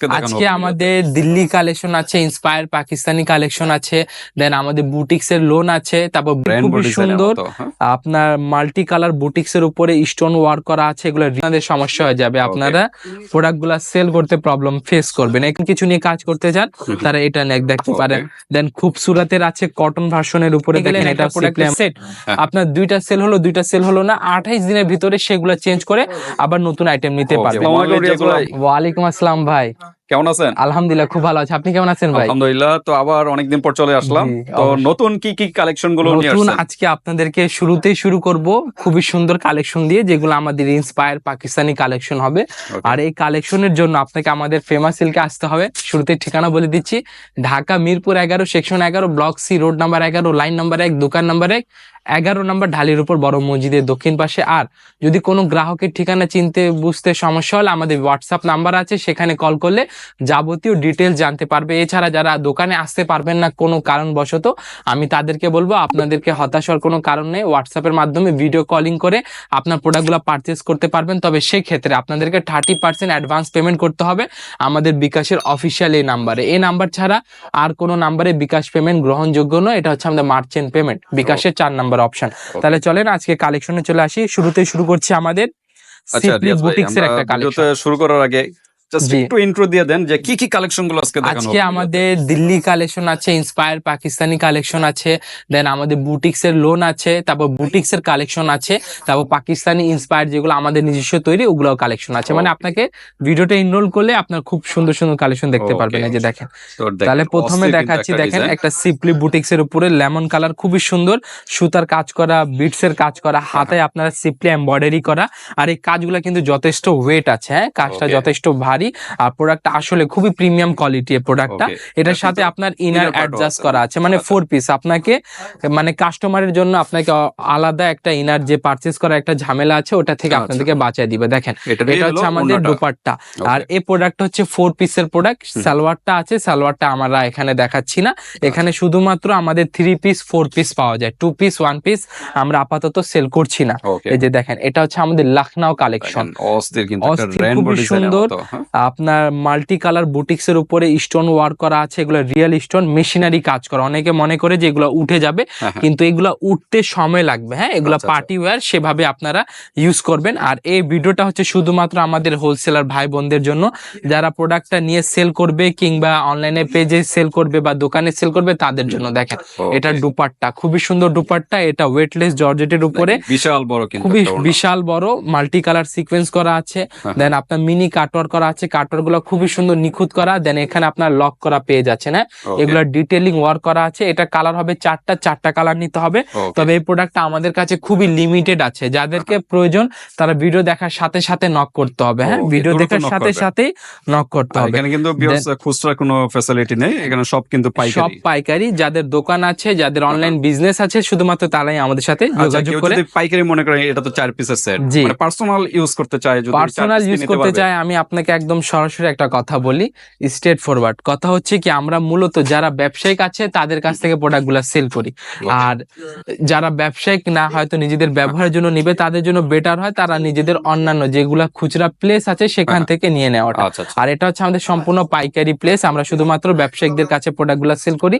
আজকে আজকে আমাদের দিল্লি কালেকশন আছে ইন্সপায়ার পাকিস্তানি কালেকশন আছে দেন আমাদের বুটিক্স এর লোন আছে তারপর খুবই সুন্দর হ্যাঁ? আপনার মাল্টি কালার বুটিক্স এর উপরে স্টোন ওয়ার্ক করা আছে এগুলো আপনাদের সমস্যা হয়ে যাবে আপনারা। প্রোডাক্টগুলা সেল করতে প্রবলেম ফেস করবেন। এখন কিছু নিয়ে কাজ করতে চান তারা এটা নেক দেখতে পারেন। দেন খুব সুরাতের আছে কটন ভার্সনের উপরে গেলেন এটা প্রোডাক্ট সেট হ্যাঁ। আপনার দুইটা সেল হলো দুইটা সেল হলো না আঠাইশ দিনের ভিতরে সেগুলো চেঞ্জ করে আবার নতুন আইটেম নিতে. পারবেন। ওয়ালাইকুম আসসালাম ভাই। কেমন আছেন? আলহামদুলিল্লাহ খুব ভালো আছে। আপনি কেমন আছেন ভাই? আলহামদুলিল্লাহ তো আবার অনেকদিন পর চলে আসলাম। তো নতুন কি কি কালেকশনগুলো নিয়ে আসছেন? আজকে আপনাদেরকে শুরুতেই শুরু করব খুবই সুন্দর কালেকশন দিয়ে যেগুলো আমাদের ইন্সপায়ার পাকিস্তানি কালেকশন হবে। আর এই কালেকশনের জন্য আপনাকে আমাদের ফেমাস সিল্কে আসতে হবে। শুরুতে ঠিকানা বলে দিচ্ছি। ঢাকা মিরপুর এগারো সেকশন এগারো ব্লক সি রোড নাম্বার এগারো লাইন নাম্বার এক দোকান নাম্বার এক এগারো নাম্বার ঢালির উপর বড় মসজিদের দক্ষিণ পাশে। আর যদি কোনো গ্রাহকের ঠিকানা চিনতে বুঝতে সমস্যা হলে আমাদের হোয়াটসঅ্যাপ নাম্বার আছে, সেখানে কল করলে যাবতীয় ডিটেলস জানতে পারবে। এছাড়া যারা দোকানে আসতে পারবেন না কোনো কারণবশত, আমি তাদেরকে বলব, আপনাদেরকে হতাশ হওয়ার কোনো কারণ নেই। হোয়াটসঅ্যাপের মাধ্যমে ভিডিও কলিং করে আপনার প্রোডাক্টগুলো পারচেস করতে পারবেন। তবে সেই ক্ষেত্রে আপনাদেরকে থার্টি পার্সেন্ট অ্যাডভান্স পেমেন্ট করতে হবে আমাদের বিকাশের অফিসিয়াল এই নাম্বারে। এই নাম্বার ছাড়া আর কোনো নাম্বারে বিকাশ পেমেন্ট গ্রহণযোগ্য নয়। এটা হচ্ছে আমাদের মার্চেন্ট পেমেন্ট বিকাশের চার নাম্বার অপশন। তাহলে চলেন আজকে কালেকশনে চলে আসি। শুরুতেই শুরু করছি আমাদের আচ্ছা বুটিক্স এর একটা কালেকশন শুরু করার আগে জাস্ট একটু ইন্ট্রো দিয়ে দেন যে কি কি কালেকশনগুলো আজকে দেখানো আজকে আমাদের দিল্লি কালেকশন আছে ইন্সপায়ার পাকিস্তানি কালেকশন আছে দেন আমাদের বুটিক্স এর লোন আছে তারপর বুটিক্স এর কালেকশন আছে তারপর পাকিস্তানি ইন্সপায়ার যেগুলো আমাদের নিজস্ব তৈরি ওগুলো কালেকশন আছে। মানে আপনাকে ভিডিওটা এনরোল করলে আপনার খুব সুন্দর সুন্দর কালেকশন দেখতে পারবেন। এই যে দেখেন। তাহলে প্রথমে দেখাচ্ছি দেখেন একটা সিপলি বুটিক্স এর উপরে লেমন কালার খুবই সুন্দর সুতার কাজ করা বিটস এর কাজ করা হাতে আপনারা সিপলি এমব্রয়ডারি করা আর এই কাজগুলো কিন্তু যথেষ্ট ওয়েট আছে হ্যাঁ? কাজটা যথেষ্ট ভারী আর প্রোডাক্টটা আসলে খুবই প্রিমিয়াম কোয়ালিটি প্রোডাক্টটা এটার সাথে আপনার ইনার অ্যাডজাস্ট করা আছে। মানে আচ্ছা। ফোর পিস আপনাকে মানে কাস্টমারের জন্য আপনাকে আলাদা একটা ইনার যে পারচেস করা একটা ঝামেলা আছে ওটা থেকে আচ্ছা। আপনাদেরকে বাঁচায় দিবে। দেখেন এটা হচ্ছে আমাদের দোপাট্টা। আর এই প্রোডাক্ট হচ্ছে ফোর পিসের প্রোডাক্ট সালোয়ারটা আছে সালোয়ারটা আমরা এখানে দেখাচ্ছি না। এখানে শুধুমাত্র আমাদের থ্রি পিস ফোর পিস পাওয়া যায়। টু পিস ওয়ান পিস আমরা আপাতত সেল করছি না। এই যে দেখেন এটা হচ্ছে আমাদের লখনউ কালেকশন অস্থির খুবই সুন্দর। হ্যাঁ? আপনার মাল্টি কালার বুটিক্স এর উপরে স্টোন ওয়ার্ক করা আছে এগুলো রিয়েল স্টোন মেশিনারি কাজ করা অনেকে মনে করে যে এগুলো উঠে যাবে হ্যাঁ, হ্যাঁ। কিন্তু এগুলো উঠতে সময় লাগবে হ্যাঁ এগুলো আচ্ছা, আচ্ছা। পার্টি ওয়্যার সেভাবে আপনারা ইউজ করবেন আর এই ভিডিওটা হচ্ছে শুধুমাত্র আমাদের হোলসেলার ভাই বোনদের জন্য যারা প্রোডাক্টটা নিয়ে সেল করবে কিংবা অনলাইনে পেজে সেল করবে বা দোকানে সেল করবে তাদের জন্য দেখেন. এটা দুপাট্টা খুবই সুন্দর দুপাট্টা এটা ওয়েটলেস জর্জেটের উপরে বিশাল বড় কিন্তু খুবই বিশাল বড় মাল্টি কালার সিকোয়েন্স করা আছে হ্যাঁ। দেন আপনার মিনি কাটওয়ার করা আছে কাটওয়ারগুলো খুবই সুন্দর নিখুঁত করা দেন এখানে আপনার লক করা পেয়ে যাচ্ছে না এগুলো ডিটেলিং ওয়ার্ক করা আছে এটা কালার হবে চারটা চারটা কালার নিতে হবে। তবে এই প্রোডাক্টটা আমাদের কাছে খুবই লিমিটেড আছে যাদেরকে প্রয়োজন তারা ভিডিও দেখার সাথে সাথে নক করতে হবে হ্যাঁ? ভিডিও দেখার সাথে সাথে নক করতে হবে। এখানে কিন্তু খুচরা কোনো ফ্যাসিলিটি নেই এখানে সব কিন্তু সব পাইকারি পাইকারি যাদের দোকান আছে যাদের অনলাইন বিজনেস আছে শুধুমাত্র তারাই আমাদের সাথে আচ্ছা যোগাযোগ করে। যদি পাইকারি মনে করেন এটা তো চার পিসের সেট। মানে পার্সোনাল ইউজ করতে চায় যদি পার্সোনাল ইউজ করতে। চাই আমি আপনাকে একদম সরাসরি একটা কথা বলি স্ট্রেট ফরওয়ার্ড কথা হচ্ছে কি আমরা মূলত যারা ব্যবসায়িক আছে তাদের কাছ থেকে প্রোডাক্টগুলো সেল করি। আর যারা ব্যবসায়িক না হয়তো নিজেদের ব্যবহারের জন্য নিবে তাদের জন্য বেটার হয় তারা নিজেদের অন্যান্য যেগুলা খুচরা প্লেস আছে সেখান হ্যাঁ। থেকে নিয়ে নেওয়াটা। আচ্ছা আচ্ছা। আর এটা হচ্ছে আমাদের সম্পূর্ণ পাইকারি প্লেস আমরা শুধুমাত্র ব্যবসায়িকদের কাছে প্রোডাক্টগুলো সেল করি।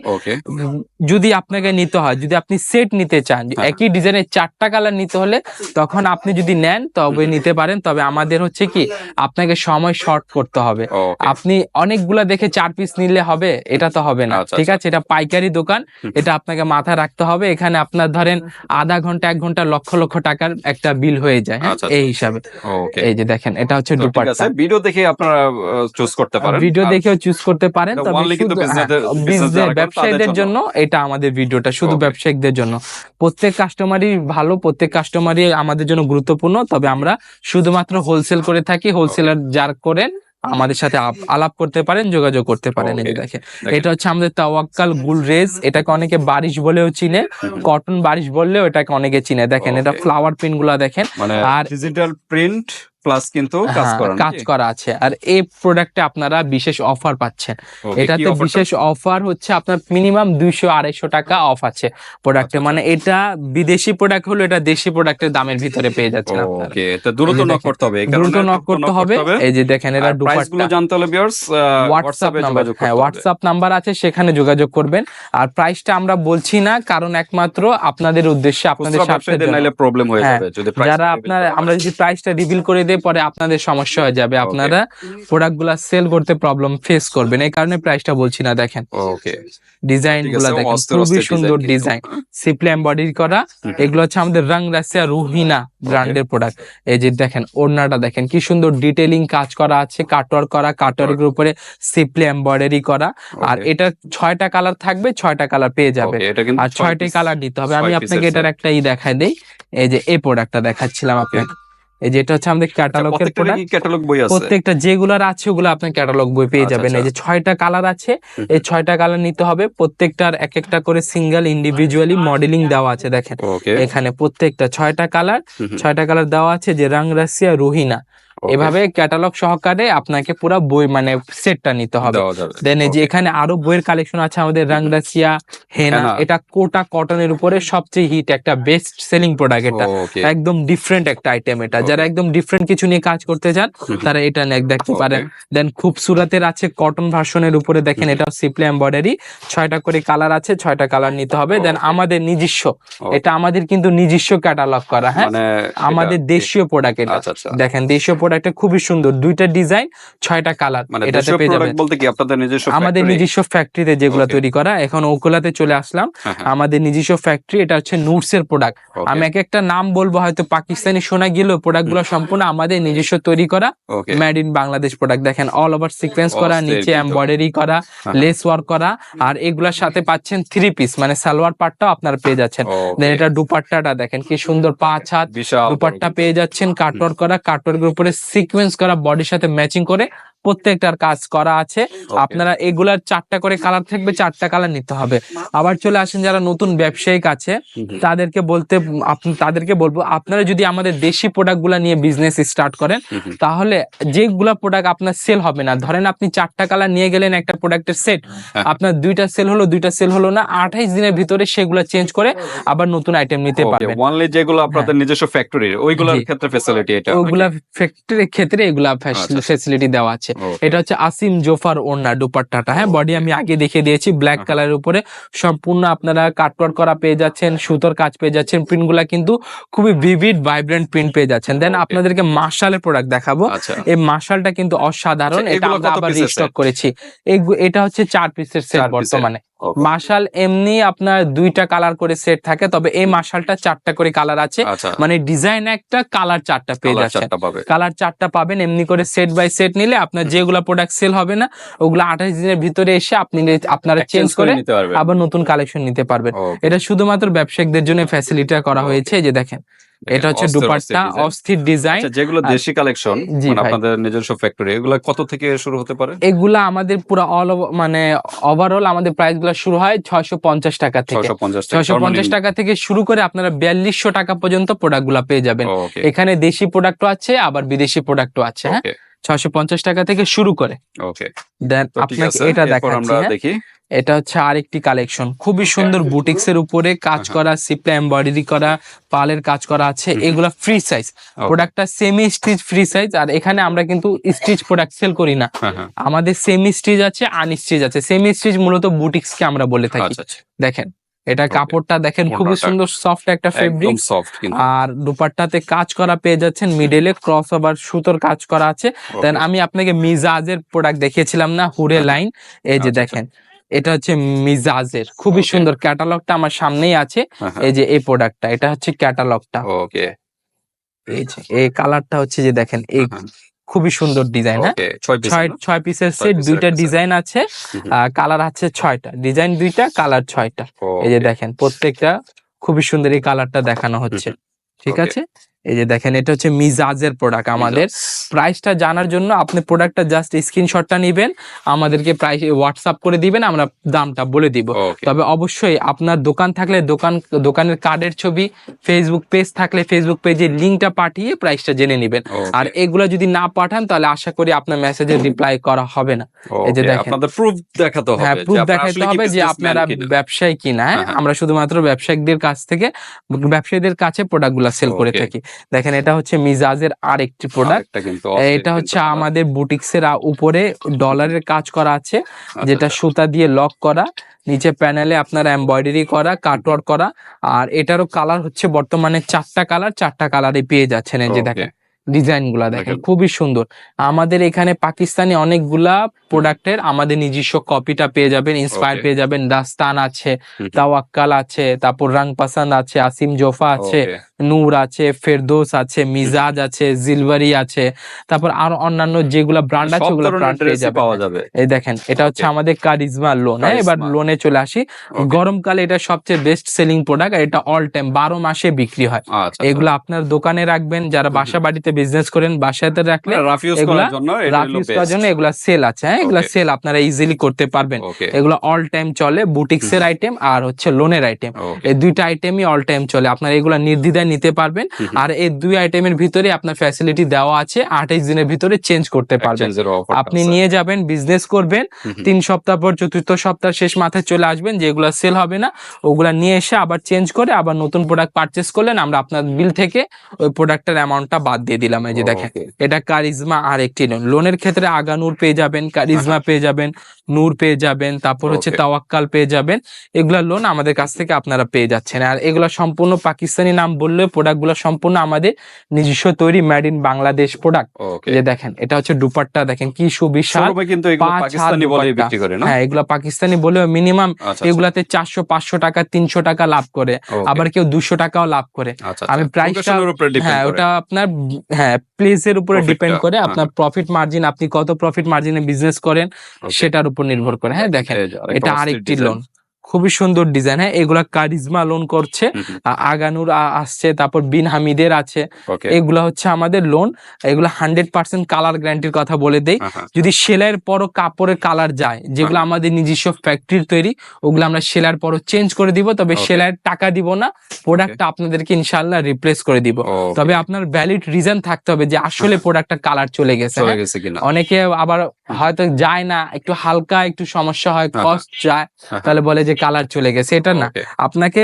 যদি আপনাকে নিতে হয় যদি আপনি সেট নিতে চান হ্যাঁ। একই ডিজাইনের চারটা কালার নিতে হলে তখন আপনি যদি নেন তবে নিতে পারেন। তবে আমাদের হচ্ছে কি আপনাকে সময় শর্ট করতে হবে। আপনি অনেকগুলা দেখে চার পিস নিলে হবে এটা তো হবে না। আচ্ছা, ঠিক আছে? এটা পাইকারি দোকান এটা আপনাকে মাথায় রাখতে হবে। এখানে আপনার ধরেন আধা ঘণ্টা এক ঘণ্টা লক্ষ লক্ষ টাকার একটা বিল হয়ে যায় হ্যাঁ? আচ্ছা, এই হিসাবে। এই যে দেখেন এটা হচ্ছে দুপাট্টা। ভিডিও দেখে আপনারা চুজ করতে পারেন। ভিডিও দেখেও চুজ করতে পারেন তবে হ্যাঁ, ব্যবসায়ীদের জন্য। এটা আমাদের ভিডিওটা শুধু Okay. ব্যবসায়িকদের জন্য। প্রত্যেক কাস্টমারই ভালো প্রত্যেক কাস্টমারই আমাদের জন্য গুরুত্বপূর্ণ তবে আমরা শুধুমাত্র হোলসেল করে থাকি। হোলসেলার যার করেন আমাদের সাথে আপ- আলাপ করতে পারেন যোগাযোগ করতে পারেন এই দেখে। এটা হচ্ছে আমাদের তাওয়াক্কাল গুল রেজ এটাকে অনেকে বারিশ বলেও চিনে। কটন বারিশ বললেও এটাকে অনেকে চিনে। দেখেন এটা ফ্লাওয়ার প্রিন্টগুলা দেখেন। মানে আর ডিজিটাল প্রিন্ট প্লাস কিন্তু কাজ হ্যাঁ, করা কাজ করা আছে। আর এই প্রোডাক্টে আপনারা বিশেষ অফার পাচ্ছেন। এটাতে বিশেষ অফার হচ্ছে আপনার মিনিমাম দুইশো আড়াইশো টাকা অফ আছে প্রোডাক্টে আচ্ছা, মানে এটা বিদেশি প্রোডাক্ট হলো এটা দেশি প্রোডাক্টের দামের ভিতরে পেয়ে যাচ্ছেন ওকে তো দ্রুত নক করতে হবে। দ্রুত নক করতে হবে। এই যে দেখেন এটা জানতে হলে ভিউয়ার্স হোয়াটসঅ্যাপ নাম্বার হ্যাঁ হোয়াটসঅ্যাপ নাম্বার আছে সেখানে যোগাযোগ করবেন। আর প্রাইসটা আমরা বলছি না কারণ একমাত্র আপনাদের উদ্দেশ্যে আপনাদের। নাইলে প্রবলেম হয়ে হ্যাঁ, যাবে যদি যারা আপনার আমরা যদি প্রাইসটা রিভিল করে দেই পরে আপনাদের সমস্যা হয়ে যাবে আপনারা প্রোডাক্টগুলা সেল করতে প্রবলেম ফেস করবেন। এই কারণে প্রাইসটা বলছি না দেখেন। ওকে ডিজাইনগুলা দেখেন খুবই সুন্দর ডিজাইন। সিপ্লি এমবডি করা। এগুলো হচ্ছে আমাদের রং রাশিয়া রুহিনা ব্র্যান্ডের প্রোডাক্ট এই যে দেখেন ওড়নাটা দেখেন কি সুন্দর ডিটেলিং কাজ করা আছে কাটওয়ার্ক করা কাটওয়ার্কের উপরে সিপ্লি এমবডারি করা। আর এটা ছয়টা কালার থাকবে ছয়টা কালার পেয়ে যাবে। আর ছয় ছয়টাই piece। কালার নিতে হবে। আমি আপনাকে এটার একটা ই দেখাই দেই। এই যে এই প্রোডাক্টটা দেখাচ্ছিলাম আপনাকে। এই যেটা হচ্ছে আমাদের আচ্ছা, ক্যাটালগের প্রোডাক্ট ক্যাটালগ বই আছে? প্রত্যেকটা যেগুলার আছে ওগুলো আপনার ক্যাটালগ বই পেয়ে আচ্ছা, যাবেন। এই যে ছয়টা কালার আছে এই ছয়টা কালার নিতে হবে। প্রত্যেকটার এক একটা করে সিঙ্গেল ইন্ডিভিজুয়ালি মডেলিং দেওয়া আছে দেখেন। এখানে প্রত্যেকটা ছয়টা কালার ছয়টা কালার দেওয়া আছে যে রাং রাশিয়া রুহিনা এভাবে ক্যাটালগ সহকারে আপনাকে পুরো বই মানে সেটটা নিতে হবে। দেন এই যে এখানে আরও বইয়ের কালেকশন আছে আমাদের রাংরাসিয়া হেনা। এটা কোটা কটনের উপরে সবচেয়ে হিট একটা বেস্ট সেলিং প্রোডাক্ট এটা। একদম ডিফারেন্ট একটা আইটেম এটা। যারা একদম ডিফারেন্ট কিছু নিয়ে কাজ করতে চান তারা এটা নেক দেখতে. পারেন। দেন খুব সুরাতের আছে কটন ভার্সনের উপরে দেখেন এটা সিপ্লি এমব্রয়ডারি ছয়টা করে কালার আছে ছয়টা কালার নিতে হবে। দেন আমাদের নিজস্ব এটা আমাদের কিন্তু নিজস্ব ক্যাটালগ করা হ্যাঁ? মানে আমাদের দেশীয় প্রোডাক্ট এটা। আচ্ছা আচ্ছা। দেখেন দেশীয় প্রোডাক্টটা খুবই সুন্দর। দুইটা ডিজাইন ছয়টা কালার মানে এটাতে পেয়ে যাবেন। বলতে কি আপনাদের নিজস্ব আমাদের নিজস্ব ফ্যাক্টরিতে যেগুলো তৈরি করা এখন ওগুলাতে চলে আসলাম। হ্যাঁ, হ্যাঁ, আমাদের নিজস্ব ফ্যাক্টরি এটা হচ্ছে নুটস এর প্রোডাক্ট আমি এক একটা নাম বলব হয়তো পাকিস্তানি শোনা গেলেও প্রোডাক্টগুলো সম্পূর্ণ আমাদের নিজস্ব তৈরি করা। মেড ইন বাংলাদেশ প্রোডাক্ট দেখেন অল ওভার সিকোয়েন্স করা নিচে। এমব্রয়ডারি করা হ্যাঁ। লেস ওয়ার্ক করা আর এগুলোর সাথে পাচ্ছেন থ্রি পিস মানে সালোয়ার পার্টটাও আপনারা পেয়ে যাচ্ছেন। দেন এটা দুপাট্টাটা দেখেন কি সুন্দর পাঁচ হাত দুপাট্টা পেয়ে যাচ্ছেন কাটওয়ার্ক করা কাটওয়ার্কের উপরে সিকোয়েন্স করা বডির সাথে ম্যাচিং করে প্রত্যেকটার কাজ করা আছে। আপনারা এগুলার চারটা করে কালার থাকবে চারটা কালার নিতে হবে। আবার চলে আসেন যারা নতুন ব্যবসায়িক আছে তাদেরকে বলতে তাদেরকে বলব আপনারা যদি আমাদের দেশি প্রোডাক্টগুলা নিয়ে বিজনেস স্টার্ট করেন তাহলে যেগুলা প্রোডাক্ট আপনার সেল হবে না। ধরেন আপনি চারটা কালার নিয়ে গেলেন একটা প্রোডাক্টের সেট হ্যাঁ। আপনার দুইটা সেল হলো দুইটা সেল হলো না আঠাইশ দিনের ভিতরে সেগুলা চেঞ্জ করে আবার নতুন আইটেম নিতে পারবেন। only যেগুলো আপনাদের নিজস্ব ফ্যাক্টরি ওইগুলোর। ক্ষেত্রে ফ্যাসিলিটি এটা। ওগুলা ফ্যাক্টরির ক্ষেত্রে এগুলা আচ্ছা। ফ্যাসিলিটি দেওয়া আছে। Okay, এটা হচ্ছে আসিম জোফার ওড়না দুপাট্টাটা। হ্যাঁ বডি আমি আগে দেখিয়ে দিয়েছি ব্ল্যাক কালার কালারের উপরে। সম্পূর্ণ আপনারা কাটওয়ার করা পেয়ে যাচ্ছেন সুতোর কাজ পেয়ে যাচ্ছেন। প্রিন্টগুলা কিন্তু খুবই ভিভিড ভাইব্রেন্ট প্রিন্ট পেয়ে যাচ্ছেন। দেন. আপনাদেরকে মার্শালের প্রোডাক্ট দেখাবো। আচ্ছা। এই মার্শালটা কিন্তু অসাধারণ আচ্ছা, এটা আমরা আবার রিস্টক করেছি। এটা হচ্ছে চার পিসের সেট বর্তমানে। মার্শাল এমনি আপনার দুইটা কালার করে সেট থাকে তবে এই মার্শালটা চারটা করে কালার আছে। আচ্ছা। মানে ডিজাইন একটা কালার চারটা পেয়ে পাবে। কালার চারটা পাবেন এমনি করে সেট বাই সেট নিলে আপনার যেগুলা প্রোডাক্ট সেল হবে না ওগুলো আঠাশ দিনের ভিতরে এসে আপনি আপনারা চেঞ্জ করে আবার নতুন কালেকশন নিতে পারবেন। এটা শুধুমাত্র ব্যবসায়িকদের জন্য ফ্যাসিলিটি করা হয়েছে যে দেখেন। এটা হচ্ছে দুপাট্টা অস্থির ডিজাইন আচ্ছা যেগুলো দেশি কালেকশন মানে আপনাদের নিজস্ব ফ্যাক্টরি এগুলো কত থেকে শুরু হতে পারে? এগুলা আমাদের পুরো অল মানে ওভারঅল আমাদের প্রাইসগুলো শুরু হয় ছয়শো পঞ্চাশ টাকা থেকে। ছয়শো পঞ্চাশ ছয়শো পঞ্চাশ টাকা থেকে শুরু করে আপনারা বিয়াল্লিশশো টাকা পর্যন্ত প্রোডাক্টগুলা পেয়ে যাবেন। এখানে দেশি প্রোডাক্টও আছে আবার বিদেশি প্রোডাক্টও আছে হ্যাঁ? ওকে ছয়শো পঞ্চাশ টাকা থেকে শুরু করে। ওকে দেন আপনাকে এটা দেখাচ্ছি আমরা হ্যাঁ? দেখি। এটা হচ্ছে আরেকটি কালেকশন। খুবই সুন্দর বুটিক্স এর উপরে কাজ করা সিপ্লা এমব্রয়ডারি করা পালের কাজ করা আছে। এগুলা ফ্রি সাইজ. প্রোডাক্টটা সেমি স্টিচ ফ্রি সাইজ আর এখানে আমরা কিন্তু স্টিচ প্রোডাক্ট সেল করি না। হ্যাঁ হ্যাঁ। আমাদের সেমি স্টিচ আছে আনস্টিচ আছে। সেমি স্টিচ মূলত বুটিক্স কে আমরা বলে থাকি। আচ্ছা আচ্ছা। দেখেন এটা কাপড়টা দেখেন খুবই সুন্দর সফট একটা ফেব্রিক সফট আর দুপাট্টাতে কাজ করা পেয়ে যাচ্ছেন মিডলে ক্রস ওভার সুতোর কাজ করা আছে। দেন আমি আপনাকে মিজাজের প্রোডাক্ট দেখিয়েছিলাম না হুরে। লাইন এই যে আচ্ছা, দেখেন এটা হচ্ছে মিজাজের। খুবই সুন্দর ক্যাটালগটা আমার সামনেই আছে। এই যে এই প্রোডাক্টটা এটা হচ্ছে ক্যাটালগটা। ওকে এই যে এই কালারটা হচ্ছে যে দেখেন এই খুবই সুন্দর ডিজাইন হ্যাঁ? ছয় পিসের সেট দুইটা ডিজাইন আছে। কালার আছে ছয়টা। ডিজাইন দুইটা কালার ছয়টা। এই যে দেখেন প্রত্যেকটা খুবই সুন্দর এই কালারটা দেখানো হচ্ছে। ঠিক আছে? এই যে দেখেন এটা হচ্ছে মিজাজের প্রোডাক্ট আমাদের। প্রাইসটা জানার জন্য আপনি প্রোডাক্টটা জাস্ট স্ক্রিনশটটা নেবেন আমাদেরকে প্রাইস হোয়াটসঅ্যাপ করে দিবেন আমরা দামটা বলে দিব। তবে অবশ্যই আপনার দোকান থাকলে দোকান দোকানের কার্ডের ছবি ফেসবুক পেজ থাকলে ফেসবুক পেজে লিঙ্কটা পাঠিয়ে প্রাইসটা জেনে নেবেন। আর এগুলো যদি না পাঠান তাহলে আশা করি আপনার মেসেজে রিপ্লাই করা হবে না। এই যে দেখেন। আপনাদের প্রুফ দেখাতে হবে হ্যাঁ প্রুফ দেখাতে হবে যে আপনারা ব্যবসায়ী কিনা হ্যাঁ? হ্যাঁ, হ্যাঁ। আমরা শুধুমাত্র ব্যবসায়ীদের কাছ থেকে ব্যবসায়ীদের কাছে প্রোডাক্টগুলো সেল করে থাকি। দেখেন এটা হচ্ছে মিজাজের আর একটি প্রোডাক্ট এটা হচ্ছে আমাদের বুটিক্সের উপরে ডলারের কাজ করা আছে আচ্ছা, যেটা সুতা দিয়ে লক করা নিচে প্যানেলে আপনার এমব্রয়ডারি করা কাটওয়ার্ক করা আর এটারও কালার হচ্ছে বর্তমানে চারটা কালার চারটা কালারে পেয়ে যাচ্ছেন এই যে দেখেন ডিজাইনগুলা দেখেন। খুবই সুন্দর। আমাদের এখানে পাকিস্তানি অনেকগুলা প্রোডাক্টের আমাদের নিজস্ব কপিটা পেয়ে যাবেন ইন্সপায়ার পেয়ে যাবেন দাস্তান আছে তাওয়াক্কাল আছে তারপর রাং পাসান্দ আছে আসিম জোফা আছে নূর আছে ফেরদোস আছে মিজাজ আছে জিলভারি আছে তারপর আরও অন্যান্য যেগুলা ব্র্যান্ড আছে ওগুলো ব্র্যান্ড পাওয়া যাবে। এই দেখেন এটা হচ্ছে আমাদের কারিজমা লোন হ্যাঁ? এবার লোনে চলে আসি। গরমকালে এটা সবচেয়ে বেস্ট সেলিং প্রোডাক্ট আর এটা অল টাইম বারো মাসে বিক্রি হয়। আচ্ছা এগুলো আপনার দোকানে রাখবেন যারা বাসা বাড়িতে বিজনেস করেন বাসাতে রাখলে এগুলা করার জন্য এগুলা সেল আছে হ্যাঁ? এগুলা সেল আপনারা ইজিলি করতে পারবেন। এগুলো অল টাইম চলে বুটিক্সের আইটেম আর হচ্ছে লোনের আইটেম এই দুইটা আইটেমই অল টাইম চলে। আপনারা এগুলো নির্দ্বিধায় নিতে পারবেন। আর এই দুই আইটেমের ভিতরে আপনার ফ্যাসিলিটি দেওয়া আছে আঠাইশ দিনের ভিতরে চেঞ্জ করতে পারবেন। আপনি নিয়ে যাবেন বিজনেস করবেন তিন সপ্তাহ পর চতুর্থ সপ্তাহ শেষ মাথায় চলে আসবেন যেগুলো সেল হবে না ওগুলা নিয়ে এসে আবার চেঞ্জ করে আবার নতুন প্রোডাক্ট পারচেস করলেন আমরা আপনার বিল থেকে ওই প্রোডাক্টের অ্যামাউন্টটা বাদ দিয়ে দিলাম এই যে দেখেন। এটা কারিজমা আর একটি লোন লোনের ক্ষেত্রে আগা নূর পেয়ে যাবেন কারিজমা পেয়ে যাবেন নূর পেয়ে যাবেন তারপর হচ্ছে তাওয়াক্কাল পেয়ে যাবেন। এগুলা লোন আমাদের কাছ থেকে আপনারা পেয়ে যাচ্ছেন। আর এগুলা সম্পূর্ণ পাকিস্তানি নাম বললে প্রোডাক্টগুলো সম্পূর্ণ আমাদের নিজস্ব তৈরি মেড ইন বাংলাদেশ প্রোডাক্ট যে দেখেন এটা হচ্ছে দুপাট্টা দেখেন কি সুবিশাল। শোরুমে কিন্তু এগুলো পাকিস্তানি বলে বিক্রি করে না? হ্যাঁ এগুলা পাকিস্তানি বলেও মিনিমাম আচ্ছা এগুলাতে চারশো পাঁচশো টাকা তিনশো টাকা লাভ করে। আবার কেউ দুশো টাকাও লাভ করে। আচ্ছা আমি প্রাইসটা- হ্যাঁ ওটা আপনার হ্যাঁ প্লেসের উপরে ডিপেন্ড করে। হ্যাঁ। আপনার প্রফিট মার্জিন আপনি কত প্রফিট মার্জিনে বিজনেস করেন সেটার উপর নির্ভর করে। হ্যাঁ দেখেন এটা আরেকটি লোন খুবই সুন্দর ডিজাইন হ্যাঁ এগুলা কারিজমা লোন করছে আগানুর আসছে তারপর বিন হামিদের আছে। এগুলা হচ্ছে আমাদের লোন এগুলো হান্ড্রেড পার্সেন্ট কালার গ্যারান্টির কথা বলে দেই। যদি সেলাইয়ের পরও কাপড়ের কালার যায় যেগুলো আমাদের নিজস্ব ফ্যাক্টরির তৈরি ওগুলো আমরা সেলাইয়ের পরও চেঞ্জ করে দিব তবে সেলাইয়ের টাকা দিব না প্রোডাক্টটা আপনাদেরকে ইনশাল্লাহ রিপ্লেস করে দিব। তবে আপনার ভ্যালিড রিজন থাকতে হবে যে আসলে প্রোডাক্টটা কালার চলে গেছে হ্যাঁ? অনেকে আবার হয়তো যায় না একটু হালকা একটু সমস্যা হয় কষ্ট কস্ট যায় তাহলে বলে যে কালার চলে গেছে এটা না। আপনাকে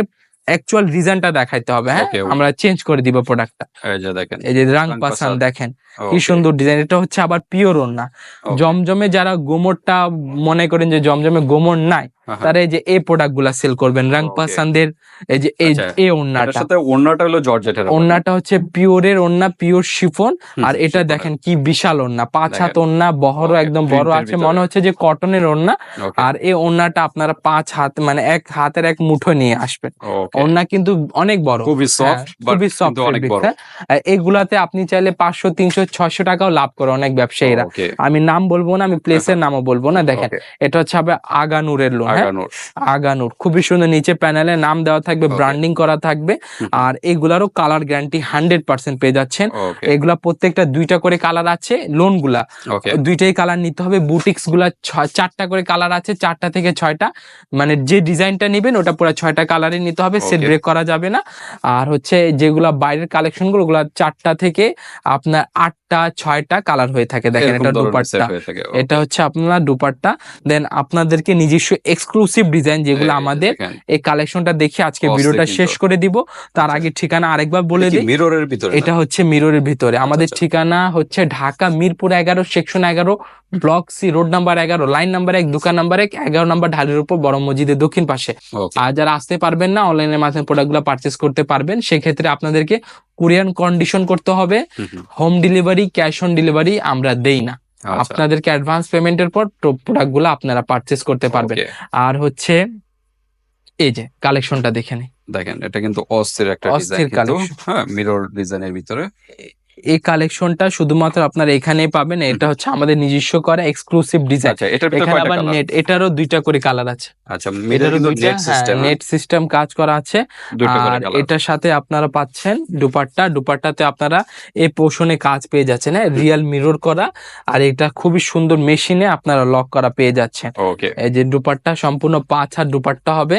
অ্যাকচুয়াল রিজনটা দেখাইতে হবে হ্যাঁ. আমরা চেঞ্জ করে দিব প্রোডাক্টটা এই যে দেখেন। এই যে রাং পাসান। দেখেন। কি সুন্দর ডিজাইন এটা হচ্ছে আবার পিওর ওন্না জমজমে যারা গোমরটা মনে করেন যে জমজমে গোমর নাই হ্যাঁ, হ্যাঁ। তারা এই যে এই প্রোডাক্টগুলা সেল করবেন রাং পাসানদের এই যে এই আচ্ছা, এই ওন্নাটা সাথে ওড়নাটা হলো জর্জেটের ওন্নাটা হচ্ছে পিওরের ওন্না পিওর শিফন আর এটা দেখেন কি বিশাল ওন্না পাঁচ হাত ওন্না বহরও একদম বড় আছে মনে হচ্ছে যে কটনের ওন্না আর এই ওন্নাটা আপনারা পাঁচ হাত মানে এক হাতের এক মুঠো নিয়ে আসবেন। ওন্না কিন্তু অনেক বড়। খুবই সফট হ্যাঁ, খুবই সফট অনেক বড়। এগুলাতে আপনি চাইলে পাঁচশো তিনশো ছয়শো টাকাও লাভ করে অনেক ব্যবসায়ীরা। আমি নাম বলব না আমি প্লেসের নামও বলব না দেখেন। এটা হচ্ছে হবে আগানুরের লোন হ্যাঁ? আগানুর। খুবই সুন্দর নিচে প্যানেলে নাম দেওয়া থাকবে. ব্র্যান্ডিং করা থাকবে। আর এগুলারও কালার গ্যারান্টি হান্ড্রেড পার্সেন্ট পেয়ে যাচ্ছেন। এগুলা প্রত্যেকটা দুইটা করে কালার আছে লোনগুলা দুইটাই কালার নিতে হবে বুটিক্সগুলা ছয়- চারটা করে কালার আছে চারটা থেকে ছয়টা। মানে যে ডিজাইনটা নেবেন ওটা পুরো ছয়টা কালারই নিতে হবে সেট ব্রেক করা যাবে না। আর হচ্ছে যেগুলা বাইরের কালেকশনগুলো ওগুলা চারটা থেকে আপনার আটটা ছয়টা কালার হয়ে থাকে। দেখেন এটা দুপাট্টা. এটা হচ্ছে আপনার দুপাট্টা। দেন আপনাদেরকে নিজস্ব এক্সক্লুসিভ ডিজাইন যেগুলো আমাদের এই কালেকশনটা দেখে আজকে ভিডিওটা শেষ করে দিব। তার আগে ঠিকানা আরেকবার বলে দিই। মিররের ভিতরে এটা হচ্ছে মিররের ভিতরে। আমাদের আচ্ছা। ঠিকানা হচ্ছে ঢাকা মিরপুর এগারো সেকশন এগারো ব্লক সি রোড নাম্বার এগারো লাইন নাম্বার এক দোকান নাম্বার এক এগারো নাম্বার ঢালের উপর বড় মসজিদের দক্ষিণ পাশে। আর যারা আসতে পারবেন না অনলাইনের মাধ্যমে প্রোডাক্টগুলো পারচেস করতে পারবেন সেক্ষেত্রে আপনাদেরকে কুরিয়ান কন্ডিশন করতে হবে। হুম, ডেলিভারি ক্যাশ অন ডেলিভারি আমরা দেই না। আচ্ছা, আপনাদেরকে অ্যাডভান্স পেমেন্টের পর প্রোডাক্টগুলো আপনারা পারচেস করতে পারবেন। আর হচ্ছে এই যে কালেকশনটা দেখে দেখেন এটা কিন্তু অস্থির একটা অস্থির কিন্তু হ্যাঁ মিরর ডিজাইনের ভিতরে। এই কালেকশনটা শুধুমাত্র আপনারা এখানেই পাবেন। এটা হচ্ছে আমাদের নিজস্ব করা এক্সক্লুসিভ ডিজাইন আচ্ছা এটার ভিতরে এখানে আবার নেট এটারও দুইটা করে কালার আছে। আচ্ছা নেট সিস্টেম কাজ করা আছে। আর এটার সাথে আপনারা পাচ্ছেন দুপাট্টা। দুপাট্টাতে আপনারা এই পোষণে কাজ পেয়ে যাচ্ছেন হ্যাঁ রিয়েল মিরর করা। আর এটা খুবই সুন্দর মেশিনে আপনারা লক করা পেয়ে যাচ্ছেন। এই যে দুপাট্টা সম্পূর্ণ পাঁচ হাত দুপাট্টা হবে।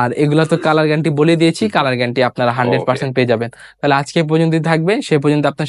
আর এগুলো তো কালার গ্যারান্টি বলে দিয়েছি। কালার গ্যারান্টি আপনারা হান্ড্রেড পার্সেন্ট পেয়ে যাবেন। তাহলে আজকে এই পর্যন্তই থাকবে। সে পর্যন্ত আপনার